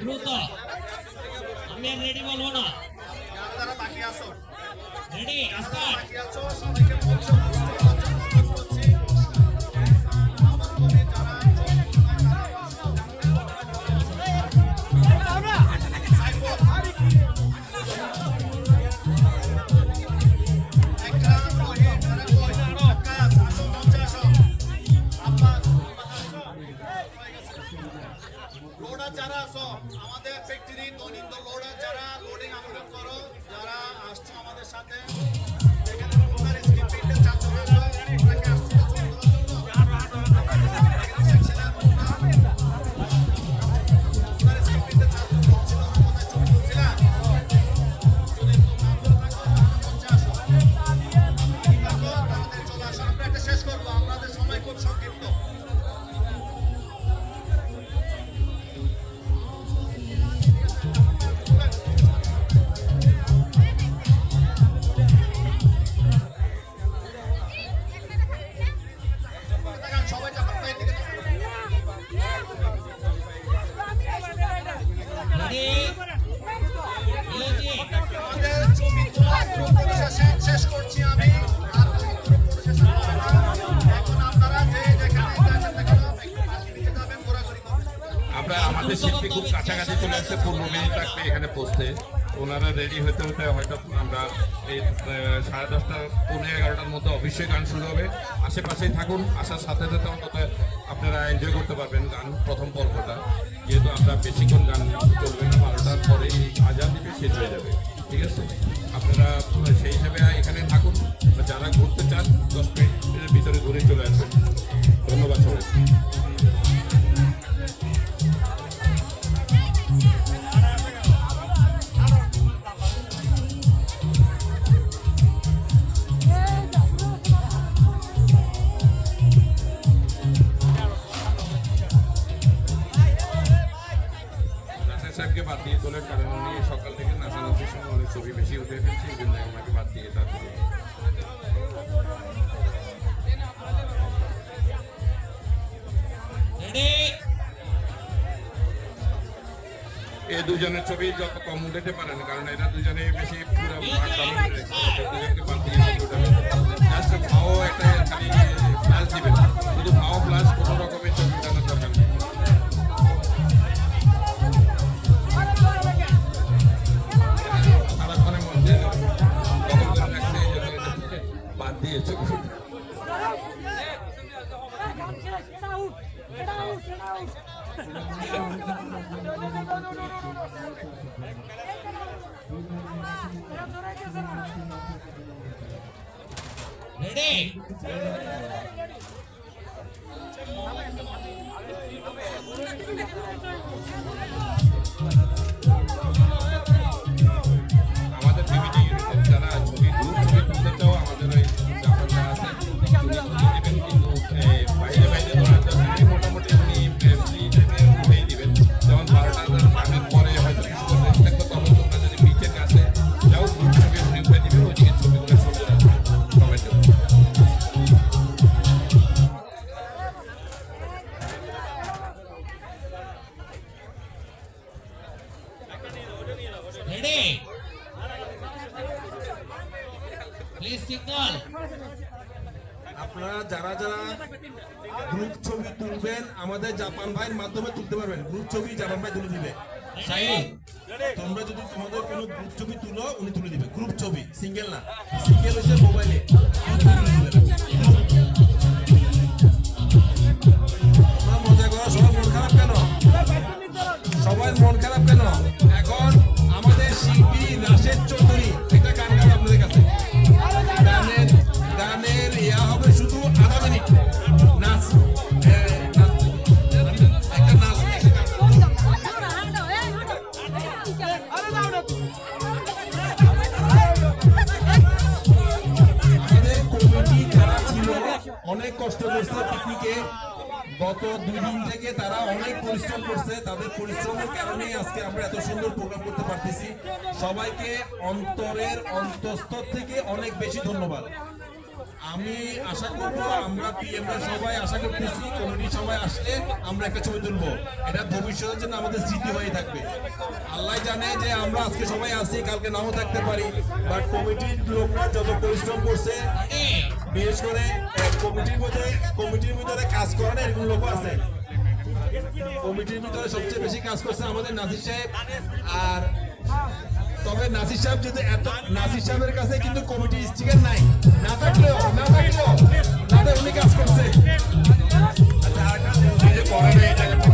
দ্রুত আমি আর রেডি বলব না রেডি আসো সাথে স্যার আমাদের শিল্পী খুব কাছাকাছি চলে আসছে পনেরো মিনিট লাগবে এখানে পৌঁছতে ওনারা রেডি হতে হতে হয়তো আমরা এই সাড়ে দশটা পনেরো এগারোটার মধ্যে অফিসে গান শুরু হবে। আশেপাশেই থাকুন, আসার সাথে সাথে অন্তত আপনারা এনজয় করতে পারবেন গান, প্রথম পর্বটা। যেহেতু আমরা বেশিক্ষণ গান চলবে না, বারোটার পরে আজান দিবে শেষ হয়ে যাবে। ঠিক আছে? আপনারা সেই হিসাবে ছবি বেশি উঠে ফেলছে এই আমাকে বাদ দিয়ে তারপরে এ দুজনের ছবি যত কম উঠাতে পারেন কারণ এরা দুজনে বেশি পুরো দুজন రెడీ আপনারা যারা যারা গ্রুপ ছবি তুলবেন আমাদের জাপান ভাইয়ের মাধ্যমে তুলতে পারবেন। গ্রুপ ছবি জাপান ভাই তুলে দিবে। তোমরা যদি তোমাদের কোনো গ্রুপ ছবি তুলো উনি তুলে দিবে। গ্রুপ ছবি সিঙ্গেল না। সিঙ্গেল হচ্ছে মোবাইলে অনেক কষ্ট করছে পিকনিকে। গত দুই দিন থেকে তারা অনেক পরিশ্রম করছে, তাদের পরিশ্রমের কারণেই আজকে আমরা এত সুন্দর প্রোগ্রাম করতে পারতেছি। সবাইকে অন্তরের অন্তঃস্থ থেকে অনেক বেশি ধন্যবাদ। আমি আশা করব আমরা পিএমরা সবাই আশা করতেছি কমিটি সবাই আসলে আমরা একটা ছবি তুলবো। এটা ভবিষ্যতের জন্য আমাদের স্মৃতি হয়ে থাকবে। আল্লাহ জানে যে আমরা আজকে সবাই আসি কালকে নাও থাকতে পারি। বাট কমিটির লোকরা যত পরিশ্রম করছে বিশেষ করে কমিটির মধ্যে, কমিটির ভিতরে কাজ করে না, এরকম লোক আছে। কমিটির ভিতরে সবচেয়ে বেশি কাজ করছে আমাদের নাসির সাহেব। আর তবে নাসির সাহেব যদি এত নাসির সাহেবের কাছে কিন্তু কমিটির স্টিকার নাই। না থাকলেও না থাকলেও তাতে উনি কাজ করছে। আচ্ছা আরেকটা করে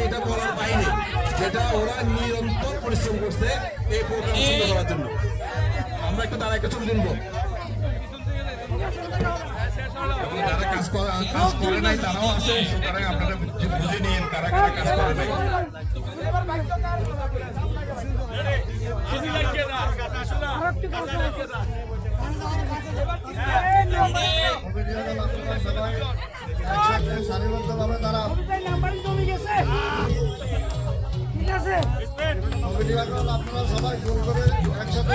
করছে মানে এটা বলার পাইনি যেটা ওরা নিরন্তর পরিশ্রম করছে এই প্রোগ্রাম সুন্দর করার জন্য। আমরা একটু তারা একটা ছবি তুলবো। যারা কাজ করে কাজ করে নাই তারাও আছে। সুতরাং আপনারা বুঝে- নিন কারা কারা কাজ করে নাই। সারিবদ্ধভাবে দাঁড়াও। এখন আপনারা সবাই জোর করে একসাথে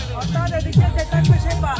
ডিসপ্লে উঠবে নাসির সাহেব অর্থাৎ এদিকে যেটা থাকবে সেই বা